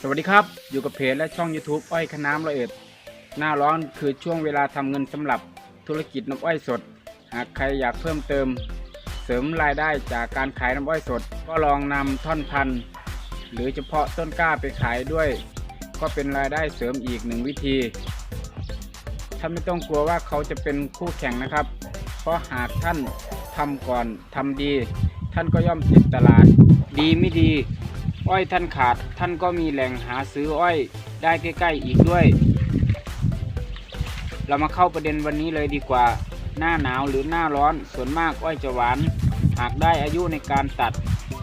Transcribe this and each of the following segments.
สวัสดีครับ อยู่กับเพจและช่อง YouTube อ้อยขน้ำละเอียดหน้าร้อนคือช่วงเวลาทำเงินสำหรับธุรกิจน้ำอ้อยสด หากใครอยากเพิ่มเติม เสริมรายได้จากการขายน้ำอ้อยสด ก็ลองนำท่อนพันธุ์หรือเฉพาะต้นกล้าไปขายด้วย ก็เป็นรายได้เสริมอีกหนึ่งวิธีท่านไม่ต้องกลัวว่าเขาจะเป็นคู่แข่งนะครับ เพราะหากท่านทำก่อนทำดี ท่านก็ย่อมติดตลาด ดีไม่ดี อ้อยท่านขาด ท่านก็มีแหล่งหาซื้ออ้อยได้ใกล้ๆอีกด้วย เรามาเข้าประเด็นวันนี้เลยดีกว่า หน้าหนาวหรือหน้าร้อนส่วนมากอ้อยจะหวาน หากได้อายุในการตัด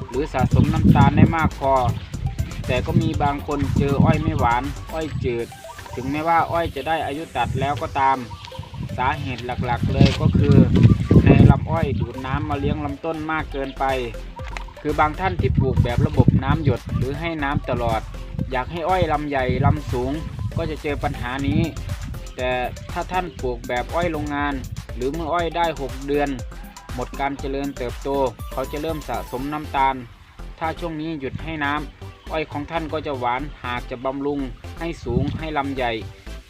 หรือสะสมน้ำตาลได้มากพอ แต่ก็มีบางคนเจออ้อยไม่หวาน อ้อยจืด ถึงแม้ว่าอ้อยจะได้อายุตัดแล้วก็ตาม สาเหตุหลักๆเลยก็คือ ในลำอ้อยดูดน้ำมาเลี้ยงลำต้นมากเกินไป คือบางท่านที่ปลูกแบบระบบน้ำหยดหรือให้น้ำตลอด อยากให้อ้อยลำใหญ่ลำสูงก็จะเจอปัญหานี้ แต่ถ้าท่านปลูกแบบอ้อยโรงงาน หรือเมื่ออ้อยได้ 6 เดือน หมดการเจริญเติบโต เขาจะเริ่มสะสมน้ำตาล ถ้าช่วงนี้หยุดให้น้ำอ้อยของท่านก็จะหวานหากจะบำรุง ให้สูงให้ลำใหญ่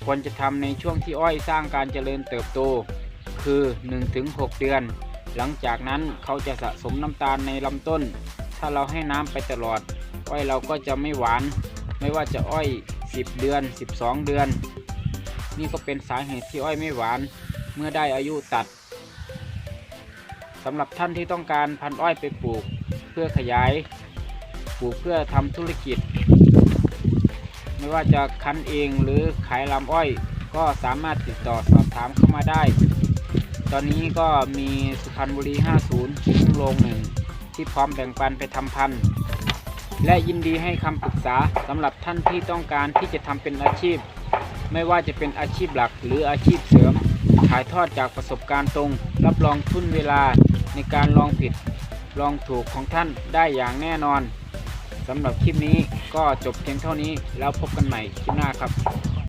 ควรจะทำในช่วงที่อ้อยสร้างการเจริญเติบโต คือ 1-6 เดือน หลังจากนั้นเขาจะสะสมน้ำตาลในลำต้น ถ้าเราให้น้ำไปตลอด อ้อยเราก็จะไม่หวาน ไม่ว่าจะอ้อย 10 เดือน 12 เดือน นี่ก็เป็นสาเหตุที่อ้อยไม่หวาน เมื่อได้อายุตัดสำหรับท่านที่ต้องการพันอ้อยไปปลูก เพื่อขยาย ปลูกเพื่อทำธุรกิจ ไม่ว่าจะคั้นเองหรือขายลำอ้อย ก็สามารถติดต่อสอบถามเข้ามาได้ ตอนนี้ก็มีสุพรรณบุรี 50ทุ่งโรงหนึ่งที่พร้อมแบ่งปันไปทำพันธุ์และยินดีให้คำปรึกษาสำหรับท่านที่ต้องการที่จะทำเป็นอาชีพ ไม่ว่าจะเป็นอาชีพหลักหรืออาชีพเสริม ถ่ายทอดจากประสบการณ์ตรง รับรองทุนเวลาในการลองผิด ลองถูกของท่านได้อย่างแน่นอนสำหรับคลิปนี้ก็จบเพียงเท่านี้แล้วพบกันใหม่คลิปหน้าครับ